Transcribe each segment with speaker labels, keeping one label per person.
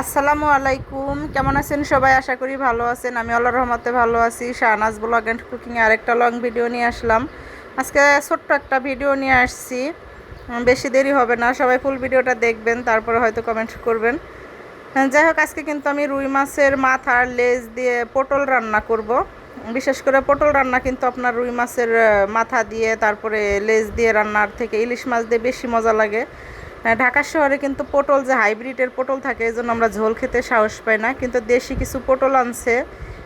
Speaker 1: আসসালামু আলাইকুম। কেমন আছেন সবাই? আশা করি ভালো আছেন। আমি আল্লাহ রহমতে ভালো আছি। শাহনাজ ব্লগ অ্যান্ড কুকিংয়ে আরেকটা লং ভিডিও নিয়ে আসলাম। আজকে ছোট্ট একটা ভিডিও নিয়ে আসছি। বেশি দেরি হবে না। সবাই ফুল ভিডিওটা দেখবেন তারপরে হয়তো কমেন্ট করবেন। হ্যাঁ, যাই হোক আজকে কিন্তু আমি রুই মাছের মাথা আর লেজ দিয়ে পটল রান্না করব। বিশেষ করে পটল রান্না কিন্তু আপনার রুই মাছের মাথা দিয়ে তারপরে লেজ দিয়ে রান্নার থেকে ইলিশ মাছ দিয়ে বেশি মজা লাগে। ঢাকা শহরে কিন্তু পটল যে হাইব্রিডের পটল থাকে এই জন্য আমরা ঝোল খেতে সাহস পাই না। কিন্তু দেশি কিছু পটল আনছে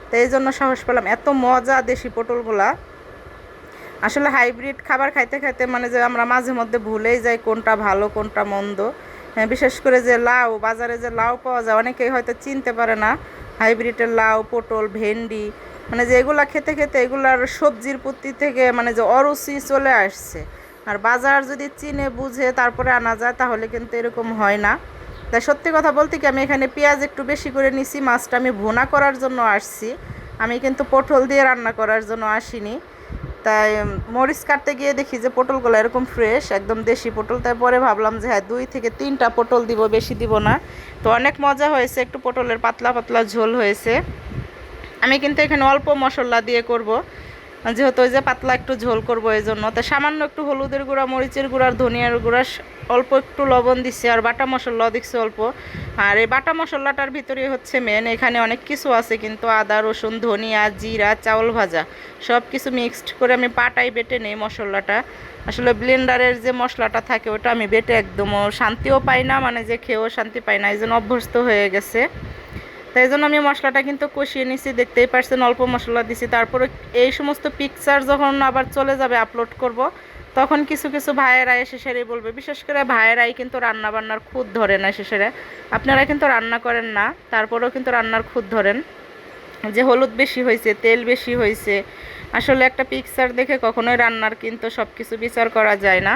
Speaker 1: তো এই জন্য সাহস পেলাম। এত মজা দেশি পটলগুলা। আসলে হাইব্রিড খাবার খাইতে খাইতে মানে যে আমরা মাঝে মধ্যে ভুলেই যাই কোনটা ভালো কোনটা মন্দ। হ্যাঁ, বিশেষ করে যে লাউ বাজারে যে লাউ পাওয়া যায় অনেকেই হয়তো চিনতে পারে না। হাইব্রিডের লাউ পটল ভেন্ডি মানে যে এগুলা খেতে খেতে এগুলার সবজির প্রতি থেকে মানে যে অরুচি চলে আসছে। আর বাজার যদি চিনে, বুঝে তারপরে আনা যায়, তাহলে কিন্তু এরকম হয় না। তাই সত্যি কথা বলতে কি, আমি এখানে পেঁয়াজ একটু বেশি করে নিছি, মাছটা আমি ভুনা করার জন্য আসছি। আমি কিন্তু পটল দিয়ে রান্না করার জন্য আসিনি। তাই মরিচ কাটতে গিয়ে দেখি যে পটলগুলো এরকম ফ্রেশ একদম দেশি পটল। তাই পরে ভাবলাম যে হ্যাঁ দুই থেকে তিনটা পটল দিব, বেশি দিব না। তো অনেক মজা হয়েছে, একটু পটলের পাতলা পাতলা ঝোল হয়েছে। আমি কিন্তু এখানে অল্প মশলা দিয়ে করব। যেহেতু ওই যে পাতলা একটু ঝোল করব এই জন্য, তো সামান্য একটু হলুদের গুঁড়া, মরিচের গুঁড়া ধনিয়ার গুঁড়া অল্প একটু লবণ দিচ্ছি আর বাটা মশলা দিচ্ছে অল্প। আর এই বাটা মশলাটার ভিতরে হচ্ছে মেন এখানে অনেক কিছু আছে, কিন্তু আদা, রসুন, ধনিয়া, জিরা, চাউল ভাজা সব কিছু মিক্সড করে আমি পাটাই বেটে নেই মশলাটা। আসলে ব্লেন্ডারের যে মশলাটা থাকে, ওটা আমি বেটে একদম শান্তিও পাই না মানে যে খেয়েও শান্তি পাই না, এই জন্য অভ্যস্ত হয়ে গেছে। তাই জন্য আমি মশলাটা কিন্তু কষিয়ে নিছি, দেখতেই পারছেন, অল্প মশলা দিছি। তারপরে এই সমস্ত পিকচার যখন আবার চলে যাবে আপলোড করব, তখন কিছু কিছু ভাইয়েরা এসে সেরে বলবে। বিশেষ করে ভাইয়েরাই কিন্তু রান্না বান্নার খুদ ধরে না শেষেরে আপনারা কিন্তু রান্না করেন না, তারপরেও কিন্তু রান্নার খুদ ধরেন। যে হলুদ বেশি হয়েছে, তেল বেশি হয়েছে, আসলে একটা পিকচার দেখে কখনোই রান্নার কিন্তু সব কিছু বিচার করা যায় না।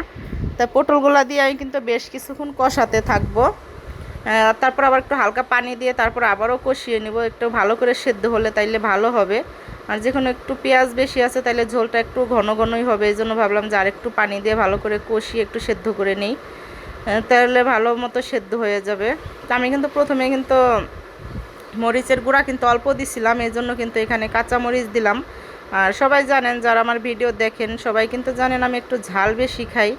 Speaker 1: তা পটলগুলা দিয়ে আমি কিন্তু বেশ কিছুক্ষণ কষাতে থাকব। তারপর আবার একটু হালকা পানি দিয়ে তারপর আবারও কষিয়ে নিব। একটু ভালো করে সেদ্ধ হলে তাইলে ভালো হবে। আর যেখানে একটু পেঁয়াজ বেশি আছে, তাইলে ঝোলটা একটু ঘন ঘনই হবে। এই জন্য ভাবলাম যে আর একটু পানি দিয়ে ভালো করে কষিয়ে একটু সেদ্ধ করে নিই। তাহলে ভালো মতো সেদ্ধ হয়ে যাবে। তা আমি কিন্তু প্রথমে কিন্তু মরিচের গুঁড়া কিন্তু অল্প দিছিলাম এই জন্য কিন্তু এখানে কাঁচা মরিচ দিলাম। আর সবাই জানেন, যারা আমার ভিডিও দেখেন, সবাই কিন্তু জানেন আমি একটু ঝাল বেশি খাই।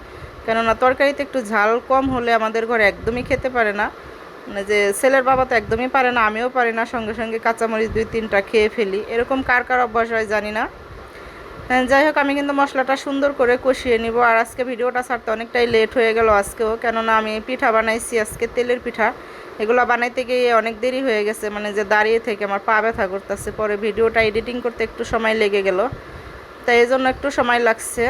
Speaker 1: কেননা তরকারিতে একটু ঝাল কম হলে আমাদের ঘরে একদমই খেতে পারে না। মানে যে ছেলের বাবা তো একদমই পারে না আমিও পারি না সঙ্গে সঙ্গে কাঁচামরিচ দুই তিনটা খেয়ে ফেলি। এরকম কার কার অভ্যাস হয় জানি না। হ্যাঁ, যাই হোক আমি কিন্তু মশলাটা সুন্দর করে কষিয়ে নিব। আর আজকে ভিডিওটা ছাড়তে অনেকটাই লেট হয়ে গেল আজকেও। কেননা আমি পিঠা বানাইছি আজকে তেলের পিঠা। এগুলো বানাইতে গিয়ে অনেক দেরি হয়ে গেছে মানে যে দাঁড়িয়ে থেকে আমার পা ব্যথা করতেছে। পরে ভিডিওটা এডিটিং করতে একটু সময় লেগে গেল। তাই এই জন্য একটু সময় লাগছে।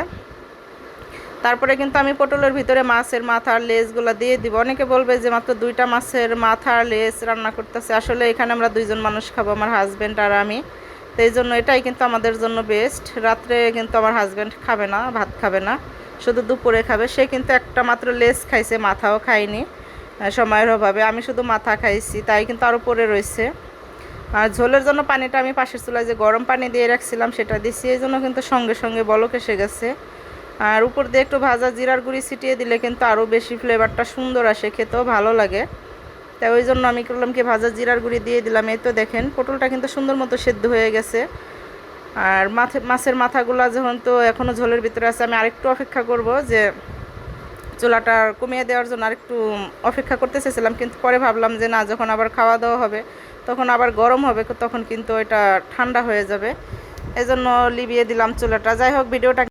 Speaker 1: তারপরে কিন্তু আমি পটলের ভিতরে মাছের মাথার লেজগুলো দিয়ে দিব। অনেকে বলবে যে মাত্র দুইটা মাছের মাথা আর লেজ রান্না করতেছে। আসলে এখানে আমরা দুইজন মানুষ খাব, আমার হাজব্যান্ড আর আমি। তো এই জন্য এটাই কিন্তু আমাদের জন্য বেস্ট রাত্রে কিন্তু আমার হাজব্যান্ড খাবে না, ভাত খাবে না। শুধু দুপুরে খাবে। সে কিন্তু একটা মাত্র লেজ খাইছে, মাথাও খায়নি সময়ের অভাবে। আমি শুধু মাথা খাইছি, তাই কিন্তু আরও পরে রয়েছে আর ঝোলের জন্য পানিটা আমি পাশের চুলায় যে গরম পানি দিয়ে রাখছিলাম, সেটা দিছি। এই জন্য কিন্তু সঙ্গে সঙ্গে বলক এসে গেছে আর উপর দিয়ে একটু ভাজা জিরার গুঁড়ি ছিটিয়ে দিলে কিন্তু আরও বেশি ফ্লেভারটা সুন্দর আসে, খেতেও ভালো লাগে। তাই ওই জন্য আমি করলাম কি, ভাজা জিরার গুঁড়ি দিয়ে দিলাম। এই তো দেখেন, পটলটা কিন্তু সুন্দর মতো সেদ্ধ হয়ে গেছে। আর মাথে, মাছের মাথাগুলো যখন তো এখনও ঝোলের ভিতরে আছে, আমি আরেকটু অপেক্ষা করব যে চুলাটা কমিয়ে দেওয়ার জন্য আরেকটু অপেক্ষা করতে চেয়েছিলাম, কিন্তু পরে ভাবলাম যে না, যখন আবার খাওয়া দাওয়া হবে, তখন আবার গরম হবে, তখন কিন্তু এটা ঠান্ডা হয়ে যাবে। এজন্য লিবিয়ে দিলাম চুলাটা। যাই হোক, ভিডিওটা